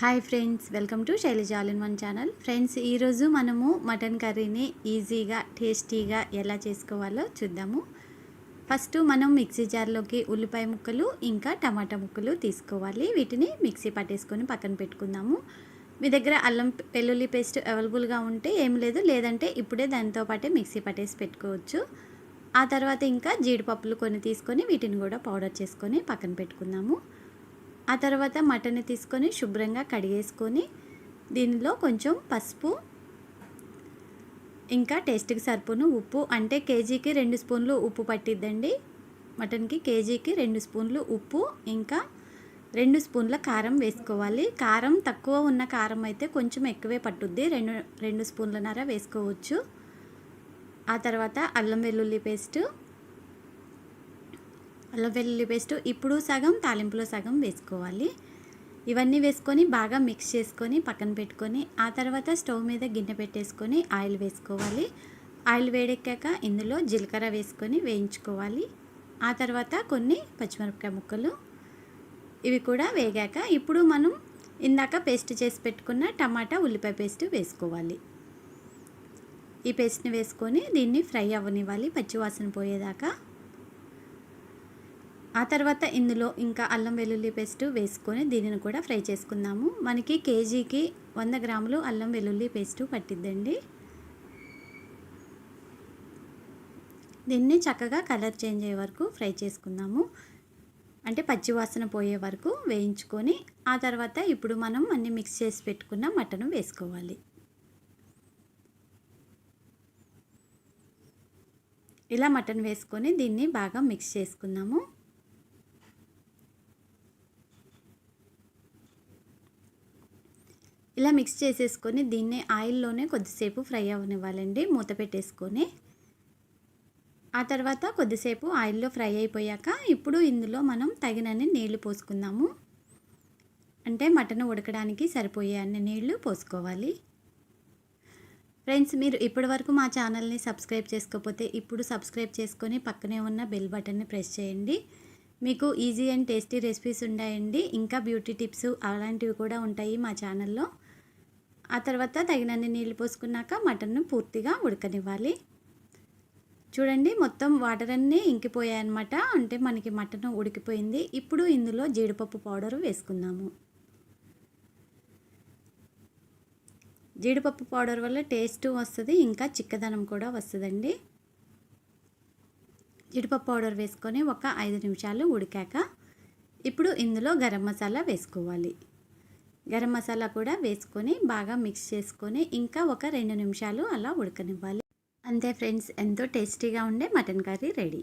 Hi friends welcome to Shailaja all in one channel. Friends ఈరోజు మనము mutton కర్రీని ఈజీగా టేస్టీగా ఎలా చేసుకోవాలో చూద్దాము. ఫస్ట్ మనం మిక్సీ జార్లోకి ఉల్లిపాయ ముక్కలు ఇంకా టమాటా ముక్కలు తీసుకోవాలి. వీటిని మిక్సీ పట్టేసుకొని పక్కన పెట్టుకుందాము. మీ దగ్గర అల్లం వెల్లుల్లి పేస్ట్ అవైలబుల్గా ఉంటే ఏం లేదు. లేదంటే ఇప్పుడే దానితో పాటే మిక్సీ పట్టేసి పెట్టుకోవచ్చు. ఆ తర్వాత ఇంకా జీడిపప్పులు కొన్ని తీసుకొని వీటిని కూడా పౌడర్ చేసుకొని పక్కన పెట్టుకుందాము. ఆ తర్వాత మటన్ తీసుకొని శుభ్రంగా కడిగేసుకొని దీనిలో కొంచెం పసుపు ఇంకా టేస్ట్కి సరిపోను ఉప్పు. అంటే కేజీకి రెండు స్పూన్లు ఉప్పు పట్టిద్దండి. మటన్కి కేజీకి రెండు స్పూన్లు ఉప్పు ఇంకా రెండు స్పూన్ల కారం వేసుకోవాలి. కారం తక్కువ ఉన్న కారం అయితే కొంచెం ఎక్కువే పట్టుద్ది. రెండు రెండు స్పూన్లన్నర వేసుకోవచ్చు. ఆ తర్వాత అల్లం వెల్లుల్లి పేస్టు అల్లం వెల్లుల్లి పేస్ట్ ఇప్పుడు సగం తాలింపులో సగం వేసుకోవాలి. ఇవన్నీ వేసుకొని బాగా మిక్స్ చేసుకొని పక్కన పెట్టుకొని ఆ తర్వాత స్టవ్ మీద గిన్నె పెట్టేసుకొని ఆయిల్ వేసుకోవాలి. ఆయిల్ వేడెక్కాక ఇందులో జీలకర్ర వేసుకొని వేయించుకోవాలి. ఆ తర్వాత కొన్ని పచ్చిమిరపకాయ ముక్కలు ఇవి కూడా వేగాక ఇప్పుడు మనం ఇందాక పేస్ట్ చేసి పెట్టుకున్న టమాటా ఉల్లిపాయ పేస్ట్ వేసుకోవాలి. ఈ పేస్ట్ని వేసుకొని దీన్ని ఫ్రై అవ్వనివ్వాలి పచ్చివాసన పోయేదాకా. ఆ తర్వాత ఇందులో ఇంకా అల్లం వెల్లుల్లి పేస్ట్ వేసుకొని దీనిని కూడా ఫ్రై చేసుకుందాము. మనకి కేజీకి వంద గ్రాములు అల్లం వెల్లుల్లి పేస్ట్ పట్టిద్దండి. దీన్ని చక్కగా కలర్ చేంజ్ అయ్యే వరకు ఫ్రై చేసుకుందాము. అంటే పచ్చివాసన పోయే వరకు వేయించుకొని ఆ తర్వాత ఇప్పుడు మనం అన్ని మిక్స్ చేసి పెట్టుకున్న మటన్ వేసుకోవాలి. ఇలా మటన్ వేసుకొని దీన్ని బాగా మిక్స్ చేసుకుందాము. ఇలా మిక్స్ చేసేసుకొని దీన్ని ఆయిల్లోనే కొద్దిసేపు ఫ్రై అవ్వనివ్వాలండి మూత పెట్టేసుకొని. ఆ తర్వాత కొద్దిసేపు ఆయిల్లో ఫ్రై అయిపోయాక ఇప్పుడు ఇందులో మనం తగినన్ని నీళ్ళు పోసుకుందాము. అంటే మటన్ ఉడకడానికి సరిపోయే అన్ని నీళ్ళు పోసుకోవాలి. ఫ్రెండ్స్ మీరు ఇప్పటి వరకు మా ఛానల్ని సబ్స్క్రైబ్ చేసుకోకపోతే ఇప్పుడు సబ్స్క్రైబ్ చేసుకొని పక్కనే ఉన్న బెల్ బటన్ని ప్రెస్ చేయండి. మీకు ఈజీ అండ్ టేస్టీ రెసిపీస్ ఉన్నాయండి ఇంకా బ్యూటీ టిప్స్ అలాంటివి కూడా ఉంటాయి మా ఛానల్లో. ఆ తర్వాత తగినన్ని నీళ్ళు పోసుకున్నాక మటన్ను పూర్తిగా ఉడకనివ్వాలి. చూడండి మొత్తం వాటర్ అన్నీ ఇంకిపోయాయన్నమాట. అంటే మనకి మటన్ ఉడికిపోయింది. ఇప్పుడు ఇందులో జీడిపప్పు పౌడర్ వేసుకుందాము. జీడిపప్పు పౌడర్ వల్ల టేస్ట్ వస్తుంది ఇంకా చిక్కదనం కూడా వస్తుందండి. జీడిపప్పు పౌడర్ వేసుకొని ఒక ఐదు నిమిషాలు ఉడికాక ఇప్పుడు ఇందులో గరం మసాలా వేసుకోవాలి. గరం మసాలా కూడా వేసుకొని బాగా మిక్స్ చేసుకొని ఇంకా ఒక రెండు నిమిషాలు అలా ఉడకనివ్వాలి. అంతే ఫ్రెండ్స్ ఎంతో టేస్టీగా ఉండే మటన్ కర్రీ రెడీ.